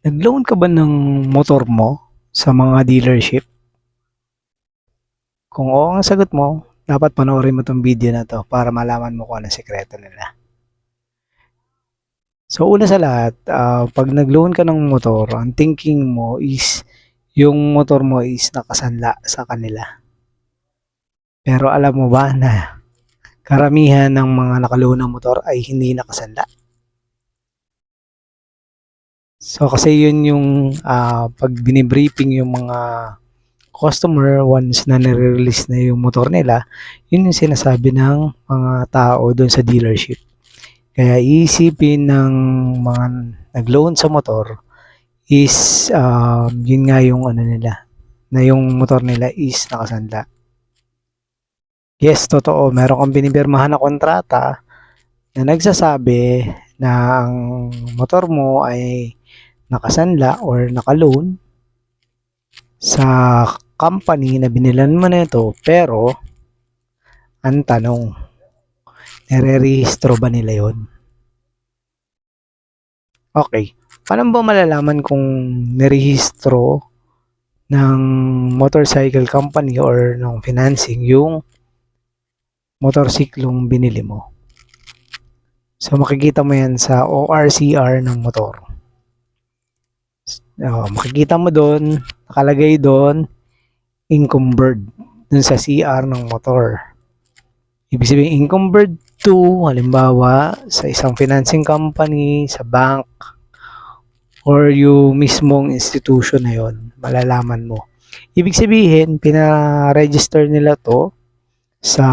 Nag-loan ka ba ng motor mo sa mga dealership? Kung oo ang sagot mo, dapat panoorin mo tong video na to para malaman mo kung ano sekreto nila. So una sa lahat, ah, pag nag-loan ka ng motor, ang thinking mo is yung motor mo is nakasanla sa kanila. Pero alam mo ba na karamihan ng mga nakaloan ng motor ay hindi nakasanla? So kasi yun yung ah, pag binibriefing yung mga customer once na nire-release na yung motor nila, yun yung sinasabi ng mga tao doon sa dealership. Kaya iisipin ng mga nag-loan sa motor is um, yun nga yung ano nila, na yung motor nila is nakasanda. Yes, totoo. Meron kang binibirmahan na kontrata na nagsasabi na ang motor mo ay nakasanla or nakaloan sa company na binilan mo na ito pero ang tanong nare-rehistro ba nila yon? Okay. Paano ba malalaman kung nirehistro ng motorcycle company or ng financing yung motorsiklong binili mo? So makikita mo yan sa ORCR ng motor. Oh, makikita mo doon, nakalagay doon, encumbered dun sa CR ng motor. Ibig sabihin, encumbered to, halimbawa, sa isang financing company, sa bank, or yung mismong institution na yon, malalaman mo. Ibig sabihin, pina-register nila to sa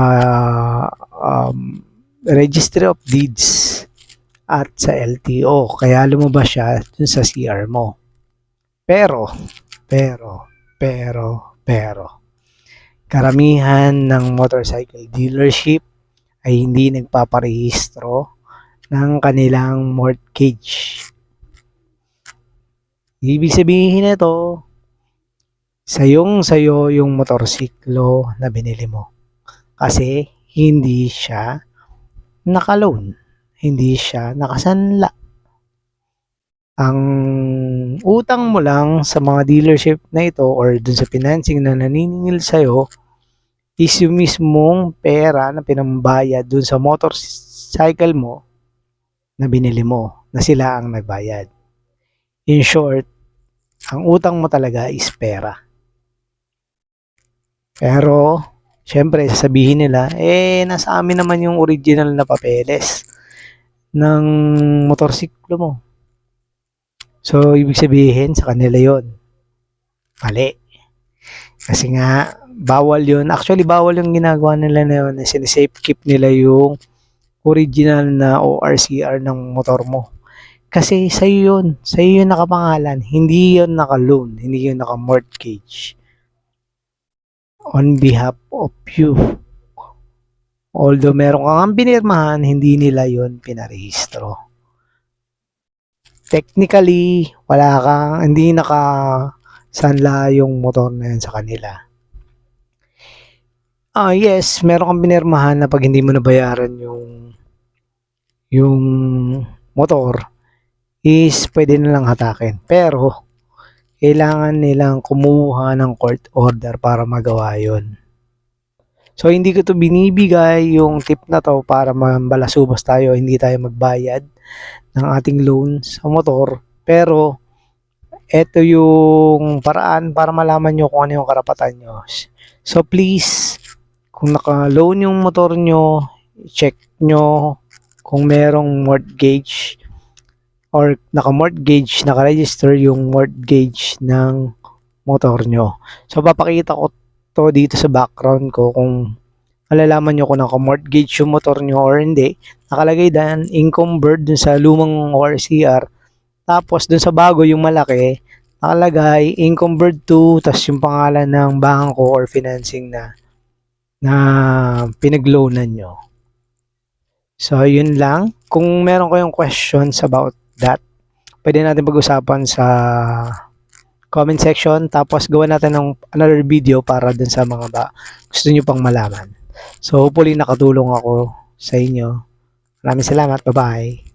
um, Registry of Deeds at sa LTO. Kaya lumabas siya dun sa CR mo. Pero, pero, pero, pero, karamihan ng motorcycle dealership ay hindi nagpaparehistro ng kanilang mortgage. Ibig sabihin nito, sayong sayo yung motorsiklo na binili mo. Kasi hindi siya nakaloan. Hindi siya nakasanla. Ang utang mo lang sa mga dealership na ito or dun sa financing na naniningil sa'yo is yung mismong pera na pinambayad dun sa motorcycle mo na binili mo na sila ang nagbayad. In short, ang utang mo talaga is pera. Pero, syempre, sasabihin nila, eh, nasa amin naman yung original na papeles ng motorsiklo mo. So, ibig sabihin, sa kanila yon Mali. Kasi nga, bawal yun. Actually, bawal yung ginagawa nila na yun. Sinisafe keep nila yung original na ORCR ng motor mo. Kasi sa'yo yun. Sa'yo yun nakapangalan. Hindi yun naka-loan. Hindi yun naka-mortgage. On behalf of you. Although meron kang binirmahan, hindi nila yun pinarehistro. Technically, wala kang, hindi naka sanla yung motor na yun sa kanila. Ah, yes, meron kang binirmahan na pag hindi mo nabayaran yung yung motor is pwede na lang hatakin. Pero, kailangan nilang kumuha ng court order para magawa yon. So, hindi ko to binibigay yung tip na to para mambalasubas tayo, hindi tayo magbayad ng ating loan sa motor. Pero, ito yung paraan para malaman nyo kung ano yung karapatan nyo. So, please, kung naka-loan yung motor nyo, check nyo kung merong mortgage or naka-mortgage, naka-register yung mortgage ng motor nyo. So, papakita ko to dito sa background ko kung malalaman nyo kung naka-mortgage yung motor nyo or hindi. Nakalagay dan encumbered dun sa lumang ORCR. Tapos dun sa bago yung malaki, nakalagay encumbered to, tas yung pangalan ng bangko or financing na na pinagloanan nyo. So, yun lang. Kung meron kayong questions about that, pwede natin pag-usapan sa comment section. Tapos, gawa natin ng another video para dun sa mga ba gusto nyo pang malaman. So, hopefully nakatulong ako sa inyo. Maraming salamat. Bye-bye.